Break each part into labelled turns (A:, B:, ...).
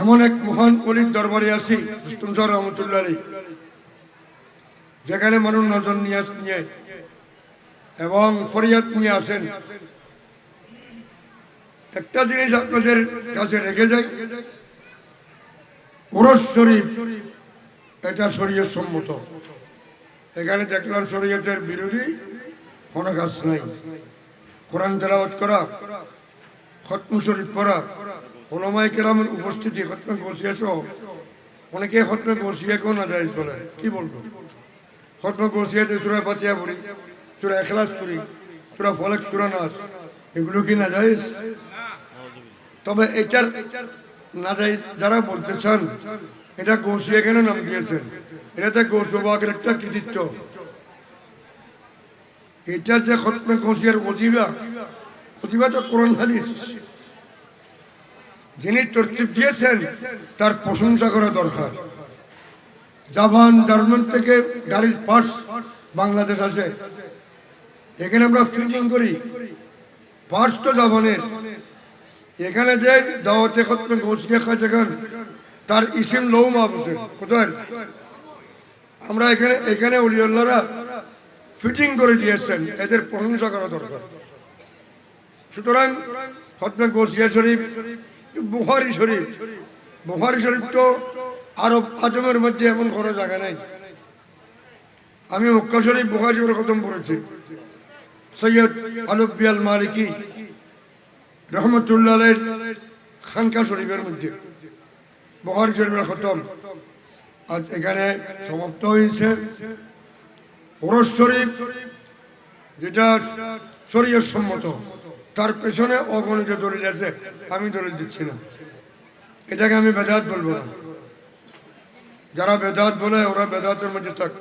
A: এমন এক মহান অলির দরবারে তুমসার রহমতুল্লাহ যেখানে মানুষ নজর নিয়ে এবং ফরিয়াদ নিয়ে আসেন। একটা জিনিস আপনাদের কাছে রেখে যাই। ওরস শরীফ, এটা শরীয়ত সম্মত। এখানে দেখলাম শরীয়তের বিরোধী কোনো কাজ নাই। কোরআন তেলাওয়াত করা, খতম শরীফ পড়া ওলামাই কেরামের উপস্থিতি খতমে বসিয়েছ অনেকে খতমে বসিয়ে কেউ না যায় বলে কি বলব? খতমে বসিয়েতে সুরা পাতিয়া পড়ি, সুরা এখলাস করি সুরা ফলেক, সুরা নাচ এগুলো কি না যায় তবে এটার না যাই যারা বলতে চান, এটা গৌসিয়া কেন নাম দিয়েছেন। এটাতে গৌসবাগের একটা কৃতিত্ব। এটা যে খতমে গৌসিয়ার অজিবা অজিবা তো কোরআন হাদিস। যিনি তরতিব দিয়েছেন, তার প্রশংসা করা দরকার। জাপান জার্মান থেকে গাড়ির পার্টস বাংলাদেশ আসে। এখানে আমরা ফিটিং করি। পার্টস তো জাপানের। এখানে যে দাওয়াতে খতমে গৌসিয়া খাচ্ছে খান তার ইসিম লৌ মাহবুসেন কোথায়? আমরা এখানে এখানে অলিউল্লাহরা ফিটিং করে দিয়েছেন। এদের প্রশংসা করা দরকার। সুতরাং খতমে গৌসিয়া শরীফ বুহারি শরীফ। বুহারি শরীফ তো আরব আজমের মধ্যে এমন কোনো জায়গা নাই। আমি মক্কা শরীফ বুহারি শরীফ খতম পড়েছি। সৈয়দ আলবিয়াল মালিকি রহমতুল্লাহ খানকা শরীফের মধ্যে। বুহারি শরীফের খতম। আজ এখানে সমাপ্ত হয়েছে। ওরস শরীফ, যেটা শরীয় সম্মত। তার পেছনে অগণিত দলিল আছে, আমি দলিল দিচ্ছি না। এটাকে আমি বেদাত বলব না। যারা বেদাত বলে, ওরা বেদাতের মধ্যে থাক।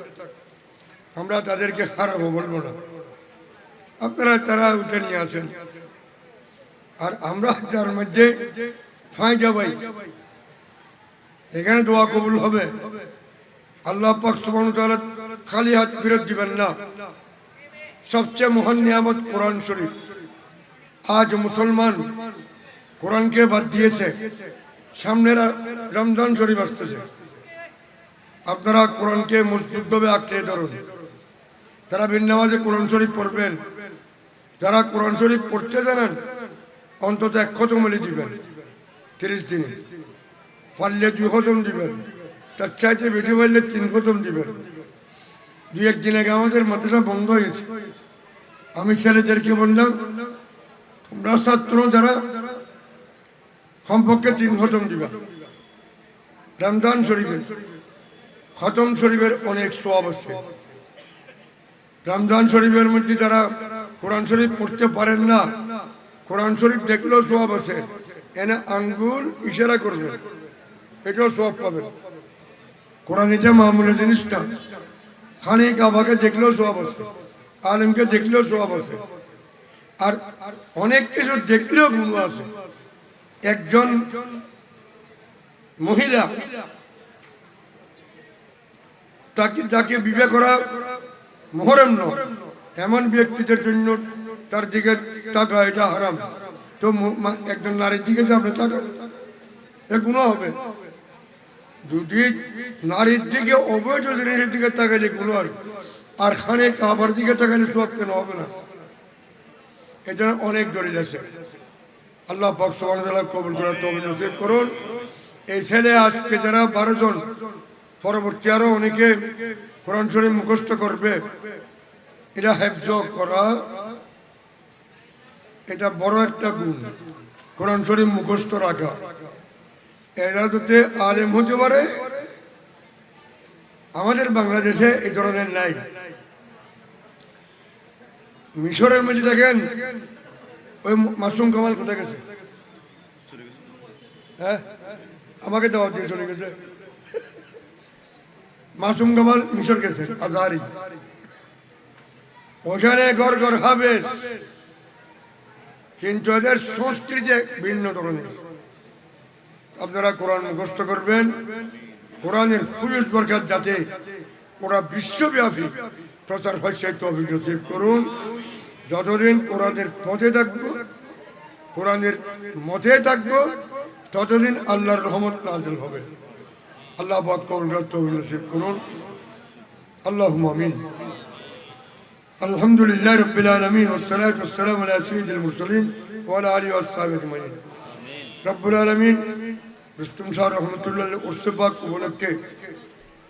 A: আমরা তাদেরকে হারাবো বলব না। আপনারা তারা উঠে নিয়ে আসেন। আর আমরা যার মধ্যে ফাঁই যাবাই। এখানে দোয়া কবুল হবে। আল্লাহ পাক তাআলা খালি হাত ফেরত দিবেন না। সবচেয়ে মহান নিয়ামত কোরআন শরীফ। আজ মুসলমান কোরআনকে বাদ দিয়েছে। সামনে রা- রমজান শরীফ আসতেছে। আপনারা কোরআনকে মজবুতভাবে আঁকড়ে ধরুন। তারা বিন্নামাজে কোরআন শরীফ পড়বেন, যারা কোরআন শরীফ পড়তে জানেন, অন্তত এক খতম হলে দিবেন, তিরিশ দিনে। পারলে দুই খতম দিবেন, তার চাইতে বেশি পারলে তিন খতম দিবেন। দুই একদিন আগে আমাদের মাদ্রাসা বন্ধ হয়েছে। আমি ছেলেদেরকে বললাম তোমরা ছাত্র যারা তিন খতম দিবা। রমজান শরীফের খতম শরীফের অনেক সোয়াব আছে। রমজান শরীফের মধ্যে যারা কোরআন শরীফ পড়তে পারেন না, কোরআন শরীফ দেখলেও সোয়াব আছে। এনে আঙ্গুল ইশারা করবে, এটাও সোয়াব পাবেন কোরআন এটা মামুলি জিনিস না খানি কাবাকে দেখলেও সোয়াব আছে, আলমকে দেখলেও সোয়াব আছে। আর অনেক কিছু দেখলেও গুণ আছে। একজন মহিলা তাকে তাকে বিবে করা মহরম নয়, এমন ব্যক্তিদের জন্য তার দিকে তাকা এটা হারাম। তো একজন নারীর দিকে যাবে তাকা এ গুণ হবে। যদি নারীর দিকে, অবৈধ জিনিসের দিকে তাকালে গুণ আর খানে কাবার দিকে তাকালে সব কেন হবে না। এটা অনেক দলিল আছে। আল্লাহ তাআলা কবুল করার তৌফিক নসিব করুন। এই ছেলে আজকে যারা বারো জন, পরবর্তী আরও অনেকে কোরআন শরীফ মুখস্থ করবে। এটা হেফজ করা, এটা বড় একটা গুণ। কোরআন শরীফ মুখস্থ রাখা। এরা যাতে আলেম হতে পারে, আমাদের বাংলাদেশে এই ধরনের নাই। মিশরের মধ্যে দেখেন, ওই মাসুম কামাল কোথায় গেছে? হ্যাঁ? আমাকে দাওয়াত দিয়ে চলে গেছে। মাসুম কামাল মিশর গেছে, আজহারি। ওখানে গড় গড় হবে। কিন্তু এদের সংস্কৃতি ভিন্ন ধরনের। আপনারা কোরআন মুখস্থ করবেন। কোরআনের ফুরুষ বরকাত যাতে ওরা বিশ্বব্যাপী প্রচার হয়েছে তৌফিক নসিব করুন। যতদিন কোরআনের পথে থাকব কোরআনের মধ্যে থাকব ততদিন আল্লাহর রহমত নাজিল হবে। আল্লাহ বাক্যরা তৌফিক করুন। আল্লাহ মামিন আলহামদুলিল্লাহ রবিল আলমিন ওসালাত ওসালাম আলা সঈদুল মুরসলিম ওয়ালা আলী ওয়াসাব আজমাইন। আলমিন রহমতুল্লাহ উর্সবাক উপলক্ষে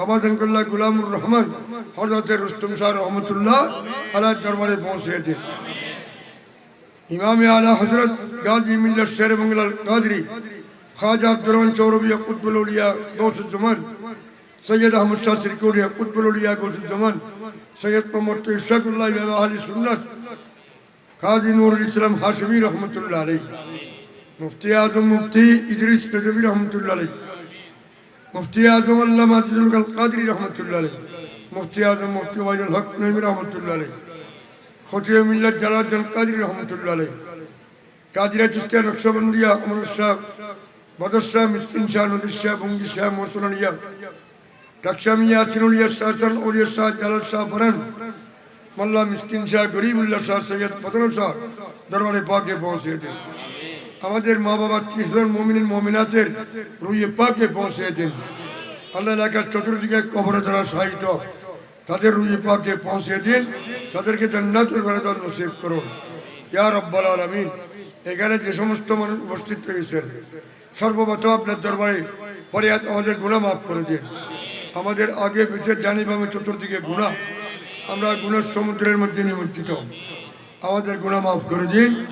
A: বাবা জনকুল্লাহ গুলামুর রহমান হজরত রুস্তম শাহ রহমতুল্লাহ আলাহ দরবারে পৌঁছে দিন ইমাম আলা হজরত গাজী মিল্লা শের বাংলার কাদরি খাজা আব্দুর রহমান চৌরবী কুতবুল উলিয়া গৌসুজ্জামান সৈয়দ আহমদ শাহ শ্রীকুরিয়া কুতবুল উলিয়া গৌসুজ্জামান সৈয়দ মোহাম্মদ ইশাকুল্লাহ ইমাম আহলি সুন্নাত কাজী নুরুল ইসলাম হাশমি রহমতুল্লাহ আলাইহি মুফতি আজম মুফতি ইদরিস নজবি রহমতুল্লাহ আলাইহি মুফতি আজম আল্লাহ কাল কাদরি রহমতুল্লাহ আলাইহি। মুফতি আজম মুফতি ওয়াইদুল হক নবী রহমতুল্লাহ আলাইহি। খতিব মিল্লাত জালাল কাদরি রহমতুল্লাহ আলাইহি। কাদিরা চিস্তিয়া নকশবন্দিয়া অমর শাহ, বদর শাহ, মিসকিন শাহ, নদীর শাহ, বঙ্গি শাহ, মোসলানিয়া টাকসামিয়া সিনুলিয়া শাহসান ওলিয়া শাহ, জালাল শাহ, ফরান, মোল্লা মিসকিন শাহ, গরিবুল্লাহ শাহ, সৈয়দ ফতন শাহ দরবারে পাকে পৌঁছে দিন আমাদের মা বাবা ত্রিশজন মমিন মমিনাতের রুইয়ে পাকে পৌঁছে দিন আল্লাহ এলাকার চতুর্দিকে কবরে যারা সাহিত্য তাদের রুইয়ে পাকে পৌঁছে দিন তাদেরকে করুন। ইয়া রব্বাল আলামিন, এখানে যে সমস্ত মানুষ উপস্থিত হয়েছেন সর্বপ্রথম আপনার দরবারে ফরিয়াদ আমাদের গুণা মাফ করে দিন। আমাদের আগে পিছিয়ে ডানি বামে চতুর্দিকে গুণা আমরা গুণের সমুদ্রের মধ্যে নিমজ্জিত। আমাদের গুণা মাফ করে দিন।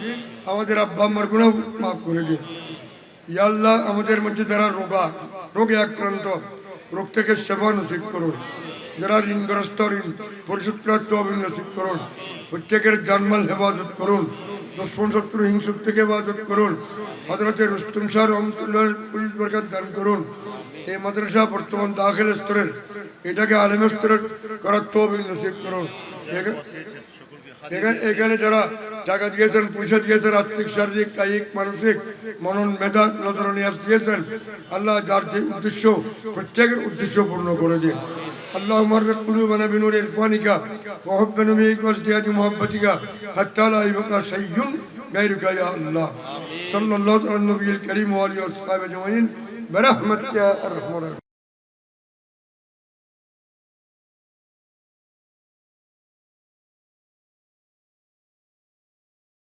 A: আমাদের আব্বা আম্মার গুণা মাফ করে দিন। ইয়াল্লাহ আমাদের মধ্যে যারা রোগা, রোগে আক্রান্ত, রোগ থেকে সেবা নসিব করুন। যারা ঋণগ্রস্ত, ঋণ পরিশোধ প্রাপ্ত অভিন নসিব করুন। প্রত্যেকের জানমাল হেফাজত করুন। দুশ্মন শত্রু, হিংসুক থেকে হেফাজত করুন। হজরতে রুস্তুম শাহ রহমতুল্লাহ পুলিশ বরকাত দান করুন। এই মাদ্রাসা বর্তমান দাখিল স্তরের, এটাকে আলেম স্তরের করার তো নসিব করুন। এখা- এখানে এখানে যারা টাকা দিয়েছেন পয়সা দিয়েছেন আর্থিক শারীরিক কায়িক মানসিক মনন মেধা নজরনিয়াস দিয়েছেন আল্লাহ যার যে উদ্দেশ্য প্রত্যেকের উদ্দেশ্য পূর্ণ করে দিন আল্লাহ মার্রত কুলুবানা বিনুর ইরফানিকা وحب نبيك وازدياد محبتك حتى لا يبقى شيء غيرك يا الله صلى الله على النبي الكريم وآله وصحبه أجمعين برحمتك يا أرحم الراحمين